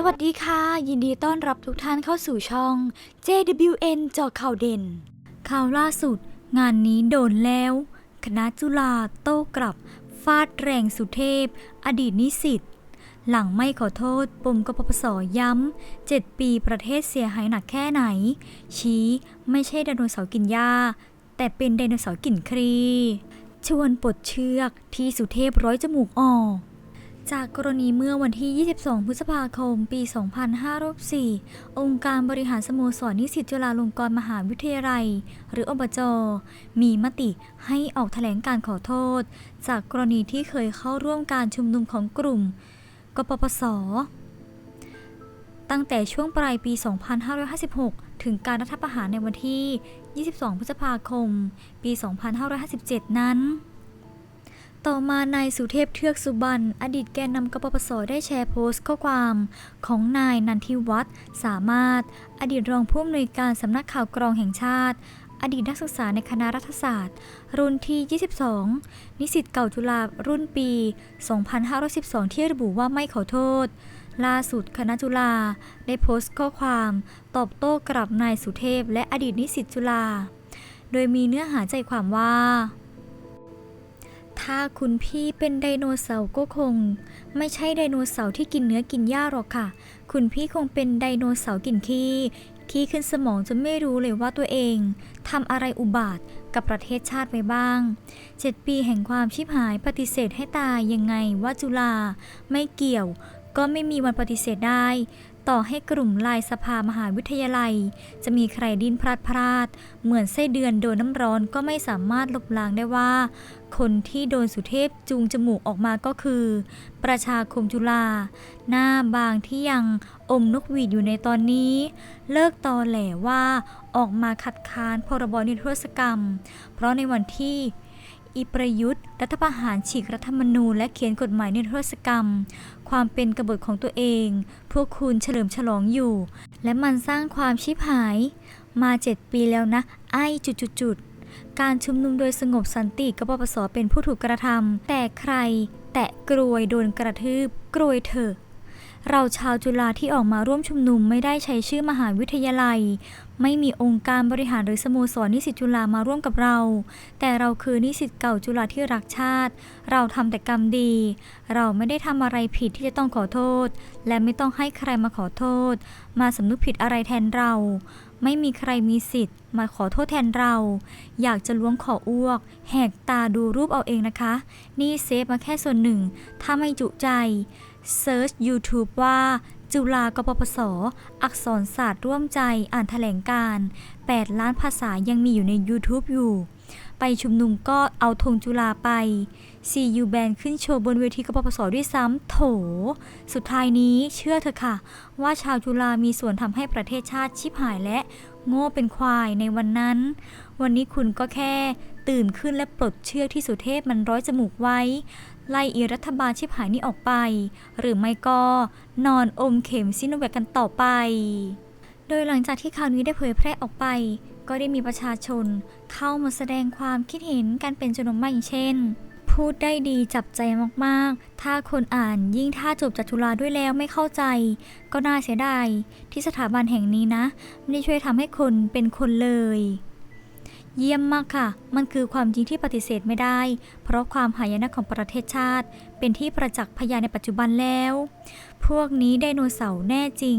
สวัสดีค่ะ ยินดีต้อนรับทุกท่านเข้าสู่ช่อง JWN จอข่าวเด่น ข่าวล่าสุด งานนี้โดนแล้ว คณะจุฬาโต้กลับ ฟาดแรงสุเทพ อดีตนิสิต หลังไม่ขอโทษ ปมกปปสย้ำ 7 ปีประเทศเสียหายหนักแค่ไหน ชี้ไม่ใช่ไดโนเสาร์กินหญ้า แต่เป็นไดโนเสาร์กินครี ชวนปลดเชือกที่สุเทพร้อยจมูกออก จากกรณีเมื่อวันที่ 22 พฤษภาคม ปี 2504 องค์การบริหารสโมสรนิสิตจุฬาลงกรณ์มหาวิทยาลัย หรืออบจ มีมติให้ออกแถลงการขอโทษ จากกรณีที่เคยเข้าร่วมการชุมนุมของกลุ่ม กปปส ตั้งแต่ช่วงปลายปี 2556 ถึงการรัฐประหารในวันที่ 22 พฤษภาคม ปี 2557 นั้น ต่อมานายสุเทพเทือกสุบรรณอดีตแกนนำกปปสได้แชร์โพสต์ข้อความของนายนันทิวัฒน์สามารถ อดีตรองผู้อำนวยการสำนักข่าวกรองแห่งชาติ อดีตนักศึกษาในคณะรัฐศาสตร์ รุ่นที่ 22 นิสิตเก่าจุฬารุ่นปี 2512 ที่ระบุว่าไม่ขอโทษ ล่าสุดคณะจุฬาได้โพสต์ข้อความตอบโต้กลับนายสุเทพและอดีตนิสิตจุฬาโดยมีเนื้อหาใจความว่า ถ้าคุณพี่เป็นไดโนเสาร์ก็คง ไม่ใช่ไดโนเสาร์ที่กินเนื้อกินหญ้าหรอกค่ะ คุณพี่คงเป็นไดโนเสาร์กินขี้ขี้ขึ้นสมองจนไม่รู้เลยว่าตัวเองทำอะไรอุบาทกับประเทศชาติไว้บ้างเจ็ดปีแห่งความชิบหายปฏิเสธให้ตายยังไงว่าจุฬาไม่เกี่ยว ก็ไม่มีวันปฏิเสธได้ ต่อให้กลุ่มลายสภามหาวิทยาลัย จะมีใครดิ้นพลาดพลาด เหมือนไส้เดือนโดนน้ำร้อนก็ไม่สามารถลบล้างได้ว่า คนที่โดนสุเทพจูงจมูกออกมาก็คือ ประชาคมจุฬาหน้าบางที่ยังอมนกหวีดอยู่ในตอนนี้ เลิกตอแหลว่าออกมาคัดค้านพรบนิรโทษกรรม เพราะในวันที่ อีประยุทธ์ รัฐประหารฉีกรัฐธรรมนูญและเขียนกฎหมายนิรโทษกรรม ความเป็นกบฏของตัวเอง พวกคุณเฉลิมฉลองอยู่ และมันสร้างความชิบหาย มาเจ็ดปีแล้วนะ ไอ้จุดๆการชุมนุมโดยสงบสันติกปปสเป็นผู้ถูกกระทำแต่ใคร แตะกรวยโดนกระทืบกรวยเถอะเราชาวจุฬาที่ออกมาร่วมชุมนุมไม่ได้ใช้ชื่อมหาวิทยาลัย ไม่มีองค์การบริหารหรือสโมสรนิสิตจุฬามาร่วมกับเรา แต่เราคือนิสิตเก่าจุฬาที่รักชาติ เราทำแต่กรรมดี เราไม่ได้ทำอะไรผิดที่จะต้องขอโทษ และไม่ต้องให้ใครมาขอโทษ มาสำนึกผิดอะไรแทนเรา ไม่มีใครมีสิทธิ์ มาขอโทษแทนเรา อยากจะล้วงขออ้วก แหกตาดูรูปเอาเองนะคะ นี่เซฟมาแค่ส่วนหนึ่ง ถ้าไม่จุใจเซิร์ช YouTube ว่า จุฬากปปส อักษรศาสตร์ร่วมใจอ่านแถลงการ 8 ล้านภาษายังมีอยู่ใน YouTube อยู่ ไปชุมนุมก็เอาธงจุฬาไป CU Band ขึ้นโชว์บนเวทีกปปสด้วยซ้ำโถ สุดท้ายนี้เชื่อเถอะค่ะ ว่าชาวจุฬามีส่วนทำให้ประเทศชาติชิบหายและโง่เป็นควายในวันนั้น วันนี้คุณก็แค่ตื่นขึ้นและปลดเชือกที่สุเทพมันร้อยจมูกไว้ ไล่อีรัฐบาลชิบหายนี้ออกไป หรือไม่ก็นอนอมเข็มซิโนแวคกันต่อไป โดยหลังจากที่ข่าวนี้ได้เผยแพร่ออกไป ก็ได้มีประชาชนเข้ามาแสดงความคิดเห็นกันเป็นจำนวนมากอย่างเช่น พูดได้ดีจับใจมากๆ ถ้าคนอ่านยิ่งถ้าจบจากจุฬาด้วยแล้วไม่เข้าใจ ก็น่าเสียดายที่สถาบันแห่งนี้นะ ไม่ได้ช่วยทำให้คนเป็นคนเลย เยี่ยมมากค่ะ มันคือความจริงที่ปฏิเสธไม่ได้ เพราะความหายนะของประเทศชาติ เป็นที่ประจักษ์พยานในปัจจุบันแล้ว พวกนี้ไดโนเสาร์แน่จริง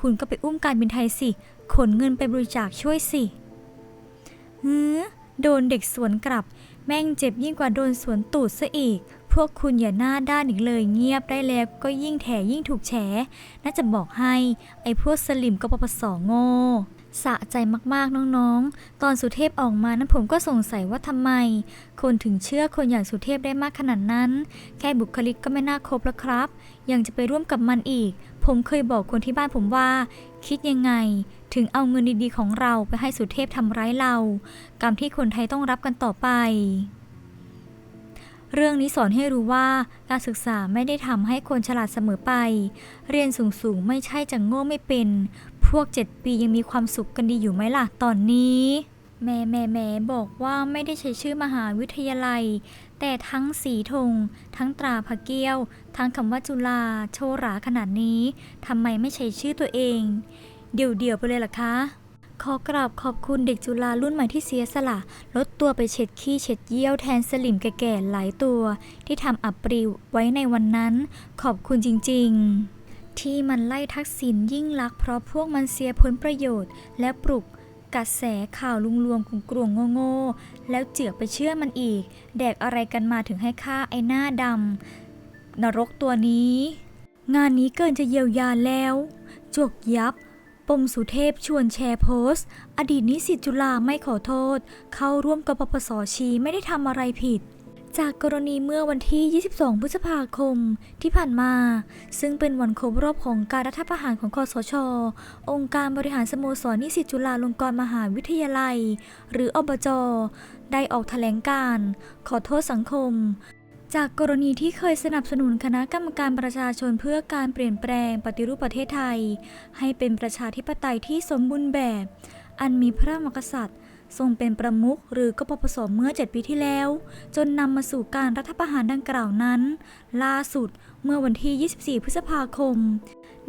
คุณก็ไปอุ้มการบินไทยสิ ขนเงินไปบริจาคช่วยสิฮือโดนเด็กสวนกลับ แม่งเจ็บยิ่งกว่าโดนสวนตูดซะอีก พวกคุณอย่าหน้าด้านอีกเลยเงียบได้แล้วก็ยิ่งแถยิ่งถูกแฉ น่าจะบอกให้ ไอ้พวกสลิมก็ปปสโง่ สะใจมากๆน้องๆ ตอนสุเทพออกมานั้นผมก็สงสัยว่าทำไม คนถึงเชื่อคนอย่างสุเทพได้มากขนาดนั้น แค่บุคลิกก็ไม่น่าคบแล้วครับ ยังจะไปร่วมกับมันอีก ผมเคยบอกคนที่บ้านผมว่า คิดยังไง ถึงเอาเงินดีๆของเราไปให้สุเทพทำร้ายเรา กรรมที่คนไทยต้องรับกันต่อไปเรื่องนี้สอนให้รู้ว่าการศึกษาไม่ได้ทำให้คนฉลาดเสมอไป เรียนสูงๆ ไม่ใช่จะโง่ไม่เป็น วกเจ็ดปียังมีความสุขกันดีอยู่ไหมล่ะ ตอนนี้ แม่แม่แม่บอกว่าไม่ได้ใช้ชื่อมหาวิทยาลัย แต่ทั้งสีธง ทั้งตราพระเกี้ยว ทั้งคำว่าจุฬาโชราขนาดนี้ทำไมไม่ใช้ชื่อตัวเอง เดี่ยวๆไปเลยล่ะคะขอกราบขอบคุณเด็กจุฬารุ่นใหม่ที่เสียสละ ลดตัวไปเช็ดขี้เช็ดเยี่ยวแทนสลิมแก่ๆหลายตัว ที่ทำอับปรีไว้ในวันนั้น ขอบคุณจริง ๆ ที่มันไล่ทักษิณยิ่งลักเพราะพวกมันเสียผลประโยชน์ และปลุกกระแสข่าวลุงลวงกุงกลวงโง่ๆแล้วเจือกไปเชื่อมันอีก แดกอะไรกันมาถึงให้ฆ่าไอ้หน้าดำนรกตัวนี้ งานนี้เกินจะเยียวยาแล้ว จวกยับ ปมสุเทพชวนแชร์โพสต์ อดีตนิสิตจุฬาไม่ขอโทษ เข้าร่วมกปปสชีไม่ได้ทำอะไรผิด จากกรณีเมื่อวันที่ 22 พฤษภาคมที่ผ่านมา ซึ่งเป็นวันครบรอบของการรัฐประหารของคอสช องค์การบริหารสโมสรนิสิตจุฬาลงกรณ์มหาวิทยาลัย หรืออบจ ได้ออกแถลงการ ขอโทษสังคม จากกรณีที่เคยสนับสนุนคณะกรรมการประชาชนเพื่อการเปลี่ยนแปลงปฏิรูปประเทศไทย ให้เป็นประชาธิปไตยที่สมบูรณ์แบบ อันมีพระมหากษัตริย์ ทรงเป็นประมุขหรือกปปสเมื่อ 7 ปีที่แล้ว จนนำมาสู่การรัฐประหารดังกล่าวนั้น ล่าสุดเมื่อวันที่ 24 พฤษภาคม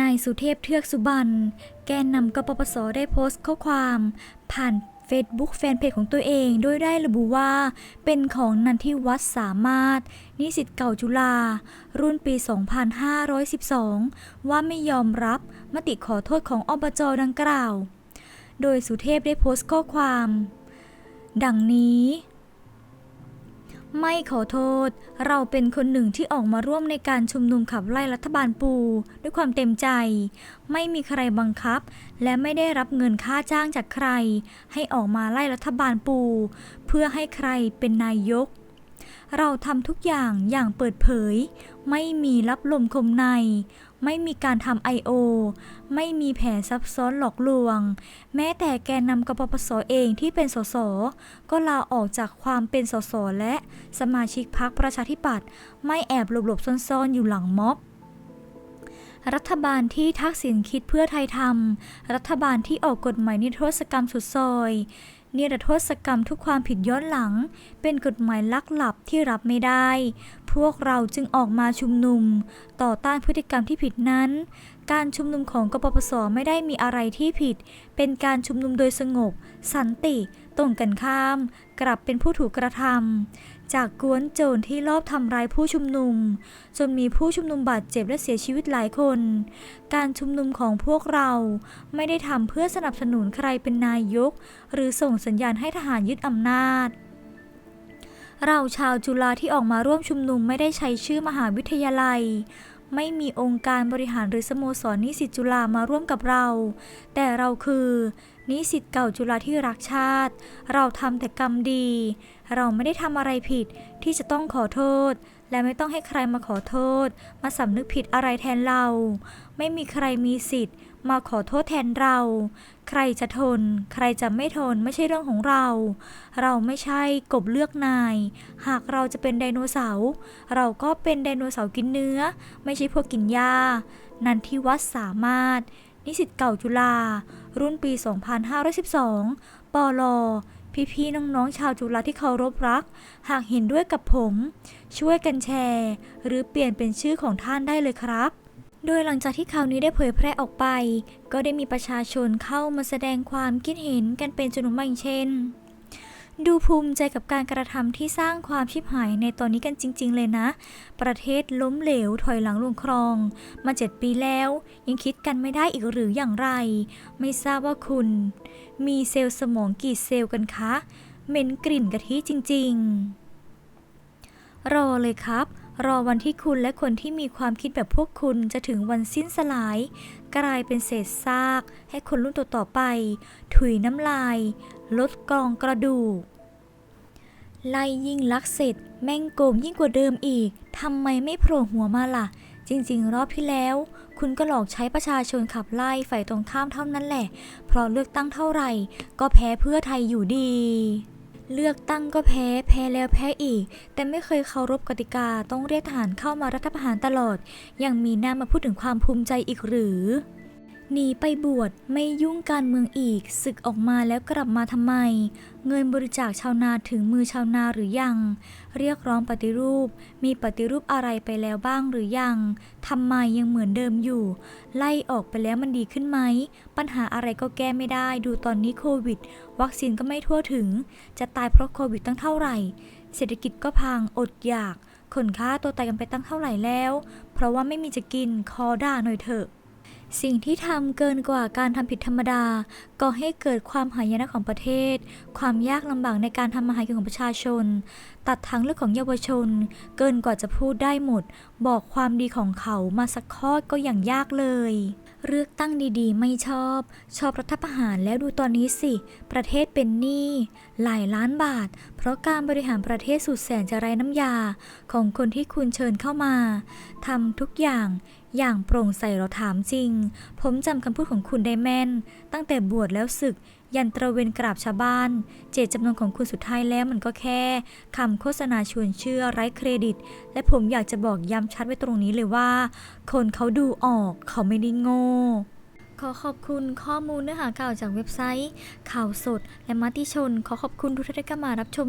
นายสุเทพเทือกสุบรรณแกนนำกปปสได้โพสต์ข้อความ ผ่านเฟซบุ๊กแฟนเพจของตัวเองโดยได้ระบุว่า เป็นของนันทิวัฒน์สามารถ นิสิตเก่าจุฬารุ่นปี 2512 ว่าไม่ยอมรับมติขอโทษของอบจดังกล่าว โดยสุเทพได้โพสต์ข้อความ ดังนี้ ไม่ขอโทษ เราเป็นคนหนึ่งที่ออกมาร่วมในการชุมนุมขับไล่รัฐบาลปู ด้วยความเต็มใจ ไม่มีใครบังคับ และไม่ได้รับเงินค่าจ้างจากใคร ให้ออกมาไล่รัฐบาลปู เพื่อให้ใครเป็นนายกเราทำทุกอย่างอย่างเปิดเผย ไม่มีรับลมคมใน ไม่มีการทำไอโอไม่มีแผนซับซ้อนหลอกลวง แม้แต่แกนนำกปปสเองที่เป็นสส ก็ลาออกจากความเป็นสส และสมาชิกพรรคประชาธิปัตย์ไม่แอบหลบๆซ่อนๆ อยู่หลังม็อบรัฐบาลที่ทักษิณคิดเพื่อไทยทำ รัฐบาลที่ออกกฎหมายนิรโทษกรรมสุดซอย นิรโทษกรรมทุกความผิดย้อนหลัง เป็นกฎหมายลักหลับที่รับไม่ได้ พวกเราจึงออกมาชุมนุม ต่อต้านพฤติกรรมที่ผิดนั้น การชุมนุมของกปปสไม่ได้มีอะไรที่ผิด เป็นการชุมนุมโดยสงบ สันติ ตรงกันข้าม กลับเป็นผู้ถูกกระทำจากกวนโจรที่ลอบทำร้ายผู้ชุมนุม จนมีผู้ชุมนุมบาดเจ็บและเสียชีวิตหลายคน การชุมนุมของพวกเราไม่ได้ทำเพื่อสนับสนุนใครเป็นนายก หรือส่งสัญญาณให้ทหารยึดอำนาจเราชาวจุฬาที่ออกมาร่วมชุมนุมไม่ได้ใช้ชื่อมหาวิทยาลัย ไม่มีองค์การบริหารหรือสโมสรนิสิตจุฬามาร่วมกับเรา แต่เราคือ นิสิตเก่าจุฬาที่รักชาติ เราทำแต่กรรมดี เราไม่ได้ทำอะไรผิดที่จะต้องขอโทษ และไม่ต้องให้ใครมาขอโทษ มาสำนึกผิดอะไรแทนเรา ไม่มีใครมีสิทธิ์ มาขอโทษแทนเรา ใครจะทน ใครจะไม่ทนไม่ใช่เรื่องของเรา เราไม่ใช่กบเลือกนาย หากเราจะเป็นไดโนเสาร์เราก็เป็นไดโนเสาร์กินเนื้อ ไม่ใช่พวกกินหญ้า นันทิวัฒน์สามารถ นิสิตเก่าจุฬารุ่นปี 2512 ปลพี่ๆน้องๆชาวจุฬาที่เคารพรัก หากเห็นด้วยกับผม ช่วยกันแชร์ หรือเปลี่ยนเป็นชื่อของท่านได้เลยครับ โดยหลังจากที่ข่าวนี้ได้เผยแพร่ออกไป ก็ได้มีประชาชนเข้ามาแสดงความคิดเห็นกันเป็นจำนวนมากเช่น ดูภูมิใจกับการกระทำที่สร้างความชิบหายในตอนนี้กันจริง ๆ เลยนะ ประเทศล้มเหลวถอยหลังลงคลอง มาเจ็ดปีแล้ว ยังคิดกันไม่ได้อีกหรืออย่างไร ไม่ทราบว่าคุณ มีเซลล์สมองกี่เซลล์กันคะเหม็นกลิ่นกะทิจริง ๆ รอเลยครับ รอวันที่คุณและคนที่มีความคิดแบบพวกคุณจะถึงวันสิ้นสลาย กลายเป็นเศษซาก ให้คนรุ่นต่อๆไป ถุยน้ำลาย ลดกองกระดูก ไล่ยิ่งลักเสร็จ แม่งโกงยิ่งกว่าเดิมอีกทำไมไม่โผล่หัวมาล่ะ จริงๆ รอบที่แล้ว คุณก็หลอกใช้ประชาชนขับไล่ฝ่ายตรงข้ามเท่านั้นแหละ เพราะเลือกตั้งเท่าไหร่ ก็แพ้เพื่อไทยอยู่ดี เลือกตั้งก็แพ้ แพ้แล้วแพ้อีก แต่ไม่เคยเคารพกติกา ต้องเรียกทหารเข้ามารัฐประหารตลอด ยังมีหน้ามาพูดถึงความภูมิใจอีกหรือ หนีไปบวชไม่ยุ่งการเมืองอีกศึกออกมาแล้วกลับมาทำไม เงินบริจาคชาวนาถึงมือชาวนาหรือยัง เรียกร้องปฏิรูป มีปฏิรูปอะไรไปแล้วบ้างหรือยังทำไมยังเหมือนเดิมอยู่ ไล่ออกไปแล้วมันดีขึ้นไหม ปัญหาอะไรก็แก้ไม่ได้ ดูตอนนี้โควิด วัคซีนก็ไม่ทั่วถึง จะตายเพราะโควิดตั้งเท่าไหร่ เศรษฐกิจก็พังอดอยากคนฆ่าตัวตายกันไปตั้งเท่าไหร่แล้ว เพราะว่าไม่มีจะกินคอด่าหน่อยเถอะ สิ่งที่ทำเกินกว่าการทำผิดธรรมดาก็ให้เกิดความหายนะของประเทศ ความยากลำบากในการทำมาหากินของประชาชน ตัดทางเลือกของเยาวชน เกินกว่าจะพูดได้หมด บอกความดีของเขามาสักข้อก็อย่างยากเลย เลือกตั้งดีๆ ไม่ชอบ ชอบรัฐประหารแล้วดูตอนนี้สิ ประเทศเป็นหนี้หลายล้านบาท เพราะการบริหารประเทศสุดแสนจะไร้น้ำยาของคนที่คุณเชิญเข้ามาทำทุกอย่าง อย่างโปร่งใสเราถามจริง ผมจำคำพูดของคุณได้แม่น ตั้งแต่บวชแล้วศึก ยันตระเวนกราบชาวบ้าน เจตจำนงของคุณสุดท้ายแล้วมันก็แค่คำโฆษณาชวนเชื่อไร้เครดิต และผมอยากจะบอกย้ำชัดไว้ตรงนี้เลยว่า คนเขาดูออกเขาไม่ได้โง่ขอขอบคุณข้อมูลเนื้อหาข่าวจากเว็บไซต์ ข่าวสด และมติชน ขอขอบคุณทุกท่านที่เข้ามารับชม